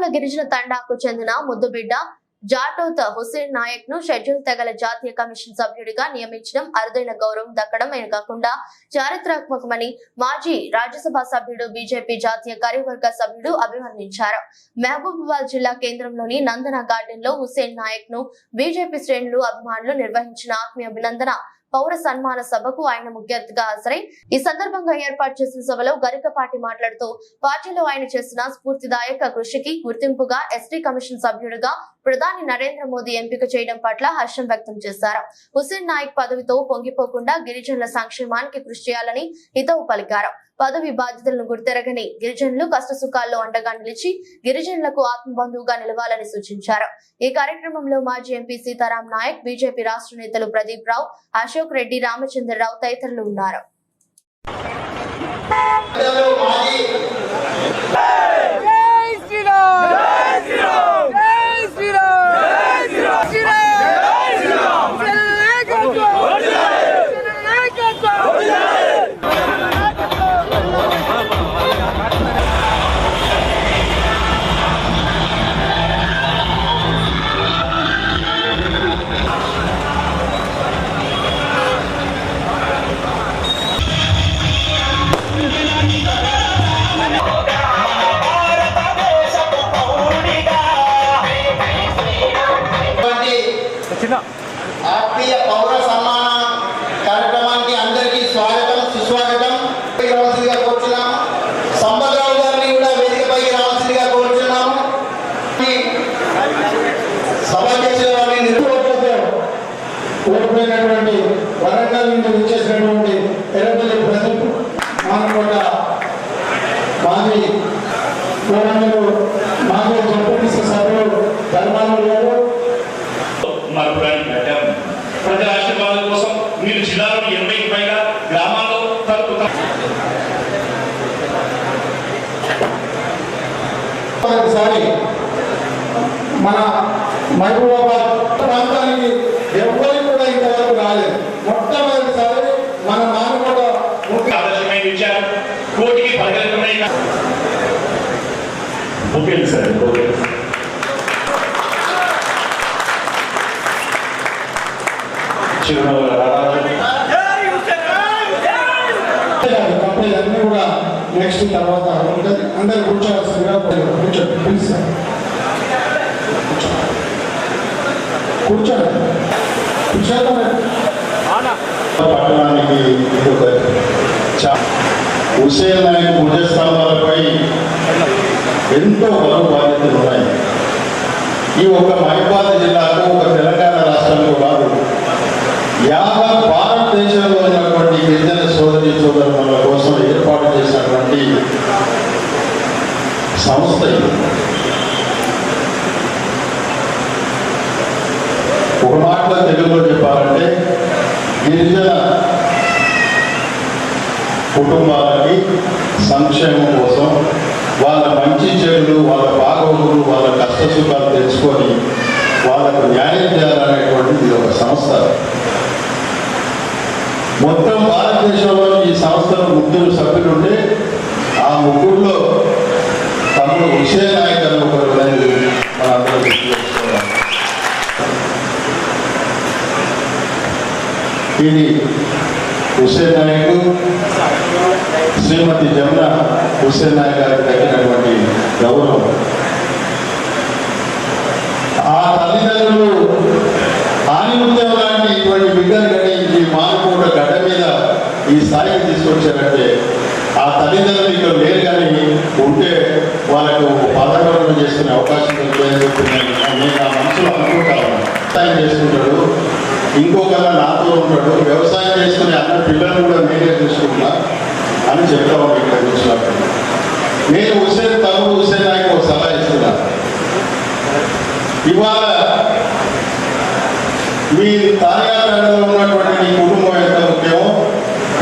మారుమూల గిరిజన తండాకు చెందిన ముద్దుబిడ్డ జాటోత్ హుసేన్ నాయక్ను షెడ్యూల్ తెగల జాతీయ కమిషన్ సభ్యుడిగా నియమించడం అరుదైన గౌరవం దక్కడమే కాకుండా చారిత్రాత్మకమని మాజీ రాజ్యసభ సభ్యుడు బీజేపీ జాతీయ కార్యవర్గ సభ్యుడు అభివర్ణించారు. మహబూబాబాద్ జిల్లా కేంద్రంలోని నందన గార్డెన్లో హుసేన్ నాయక్ను బీజేపీ శ్రేణులు అభిమానులు నిర్వహించిన ఆత్మీయ అభినందన పౌర సన్మాన సభకు ఆయన ముఖ్య అతిథిగా హాజరై ఈ సందర్భంగా ఏర్పాటు చేసిన సభలో గరికపాటి మాట్లాడుతూ పార్టీలో ఆయన చేసిన స్ఫూర్తిదాయక కృషికి గుర్తింపుగా ఎస్టీ కమిషన్ సభ్యుడిగా ప్రధాని నరేంద్ర మోదీ ఎంపిక చేయడం పట్ల హర్షం వ్యక్తం చేశారు. హుసేన్ నాయక్ పదవితో పొంగిపోకుండా గిరిజనుల సంక్షేమానికి కృషి చేయాలని హితవు పలికారు. పదవి బాధ్యతలను గుర్తెరగని గిరిజనులు కష్ట సుఖాల్లో అండగా నిలిచి గిరిజనులకు ఆత్మబంధువుగా నిలవాలని సూచించారు. ఈ కార్యక్రమంలో మాజీ ఎంపీ సీతారాం నాయక్ బీజేపీ రాష్ట్ర నేతలు ప్రదీప్ రావు అశోక్ రెడ్డి రామచంద్రరావు తదితరులు ఉన్నారు. ఇటువంటి ఆత్మీయ పౌర కోల్పోయినటువంటి వరంగల్ నుంచి వచ్చేసినటువంటి ఎర్రపల్లి ప్రదీప్ మానకొండ మాజీ వరంగల్ మాజీ జడ్పీటీసీ సభ్యులు ధర్మారావు గారు. మరపురాన్ని పెట్టాం ప్రజల ఆశీర్వాదం కోసం మీరు జిల్లాలో ఎనభైకి పైగా గ్రామాల్లో తలుపు ఒకసారి మన మహబూబాబాద్ ప్రాంతానికి కూడా ఇంతవరకు రాలేదు మొట్టమొదటిసారి మన ముఖ్య ఆదర్శమైన ఇచ్చారు కోటికి పదకొండుమైన ఓకే సార్ చిరునవ్వుల అన్ని కూడా నెక్స్ట్ తర్వాత ఉంటుంది. అందరు కూర్చోవలసిందిగా కూర్చోండి ప్లీజ్ సార్ కూర్చోండి. పట్టణానికి హుసేన్ నాయక్ పూజాస్తంభాలపై ఎంతో బరువు బాధ్యతలు ఉన్నాయి. ఈ ఒక మహిబాద్ జిల్లాకు ఒక తెలంగాణ రాష్ట్రంలో కాదు యావత్ భారతదేశంలో ఉన్నటువంటి గిరిజన సోదరి సోదరుల కోసం ఏర్పాటు చేసినటువంటి సంస్థ ఒక మాటలో తెలుగులో చెప్పాలంటే గిరిజన కుటుంబాలకి సంక్షేమం కోసం వాళ్ళ మంచి చెడులు వాళ్ళ బాగోగులు వాళ్ళ కష్ట సుఖాలు తెలుసుకొని వాళ్ళకు న్యాయం చేయాలనేటువంటిది ఇది ఒక సంస్థ. మొత్తం భారతదేశంలో ఈ సంస్థలో ముగ్గురు సభ్యులు ఉంటే ఆ ముగ్గురులో తమ్ముడు విషయ నాయకులు ఒకరు ఇది హుసేన్ నాయక్ శ్రీమతి జమున హుసేన్ నాయక్ గారికి తగ్గినటువంటి గౌరవం ఆ తల్లిదండ్రులు ఆనిముత్యం లాంటి ఇటువంటి బిడ్డలు కానీ ఈ మానకోట గడ్డ మీద ఈ స్థాయికి తీసుకొచ్చారంటే ఆ తల్లిదండ్రులు ఇక్కడ లేరు కానీ ఉంటే వాళ్ళకు పదకరణ చేసుకునే అవకాశం దొరికిందని చెప్పి నేను నా మనసులో అనుకుంటాను చేసుకుంటాడు ఇంకొకళ్ళ నాతో ఉన్నాడు వ్యవసాయం చేసుకునే అన్న పిల్లలు కూడా నేనే చూసుకుంటా అని చెప్పాము ఇక్కడ కూర్చున్నప్పుడు నేను హుసేన్ తమ్ముడు హుసేన్ నాయకు ఒక సలహా ఇస్తున్నా. ఇవాళ మీ తాయాతండలో ఉన్నటువంటి నీ కుటుంబం ఎంత ముఖ్యమో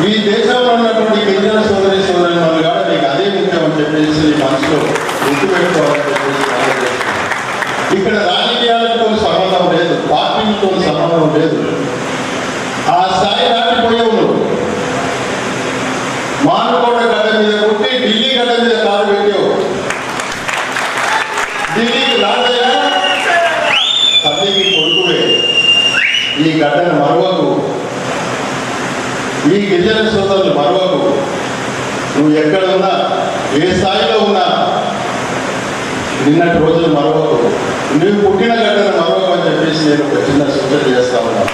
మీ దేశంలో ఉన్నటువంటి గిరిజన సోదరి సోదరి వాళ్ళు కూడా నీకు అదే ముఖ్యం అని చెప్పేసి మనసులో గుర్తుపెట్టుకోవాలని చెప్పేసి ఇక్కడ రాజకీయాలతో సంబంధం లేదు పార్టీలతో సంబంధం లేదు. ఆ స్థాయి దాటిపోయే ఉన్నాడు మానుకోట గడ్డ మీద పుట్టి ఢిల్లీ గడ్డ మీద కాలు పెట్టావు. ఢిల్లీకి రాజయ్యా తల్లికి కొడుకువే ఈ గడ్డను మరవకు. ఈ గిరిజన సోదరులు మరవకు. నువ్వు ఎక్కడ ఉన్నా ఏ స్థాయిలో ఉన్నా నిన్నటి రోజులు మరొకరు నువ్వు పుట్టిన గంటను మరవకు అని చెప్పేసి నేను ఒక చిన్న సూచన చేస్తా ఉన్నా.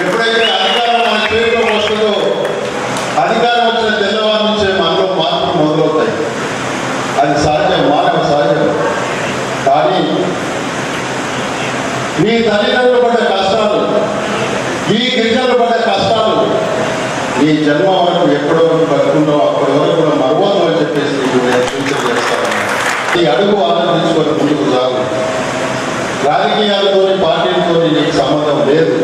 ఎప్పుడైతే అధికారం మన చేతిలో వస్తుందో అధికారం వచ్చిన తెల్లవారు నుంచే మనలో మార్పులు మొదలవుతాయి. అది సహజం మానవ సహజం కానీ నీ తల్లిదండ్రులు పడ్డ కష్టాలు ఈ గిరిజనులు పడ్డ కష్టాలు నీ జన్మ వరకు ఎక్కడో బతుకుందో అప్పటి వరకు కూడా మరవదు అని చెప్పేసి ప్రతి అడుగు ఆనందించుకొని ముందుకు సాగు రాజకీయాలతోని పార్టీలతోని నీకు సంబంధం లేదు.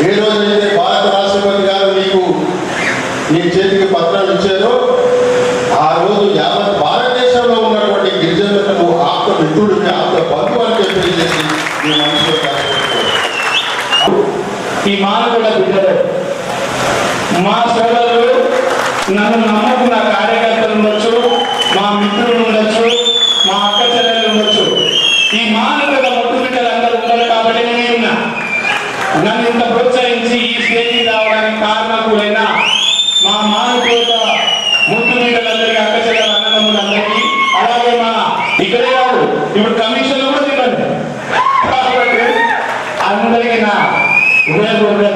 ఏ రోజైతే భారత రాష్ట్రపతి గారు నీకు నీ చేతికి పత్రాలు ఇచ్చారో ఆ రోజు యావత్ భారతదేశంలో ఉన్నటువంటి గిరిజనులకు నువ్వు ఆప్త మిత్రుడిని ఆప్త బంధువు అని చెప్పేసి నీ మనసులో ఈ మానవుల బిడ్డలు మా సోదరులు నన్ను నమ్ముకున్న కార్యకర్తలు ఉండొచ్చు మా మిత్రులు ఉండొచ్చు మా అక్క చెల్లెలు ఉండొచ్చు ఈ మానవుల మొట్టు బిడ్డలు అందరూ ఉన్నారు కాబట్టి నేను ఉన్నా నన్ను ఇంత ప్రోత్సహించి ఈ స్టేజ్కి రావడానికి కారణకులైన మా మానవుల ముట్టు బిడ్డలందరికీ అక్క చెల్లెలు అలాగే మా ఇక్కడే కాదు ఇప్పుడు కమిషన్ కూడా తిన్నాను కాబట్టి అందరికీ నా హృదయపూర్వక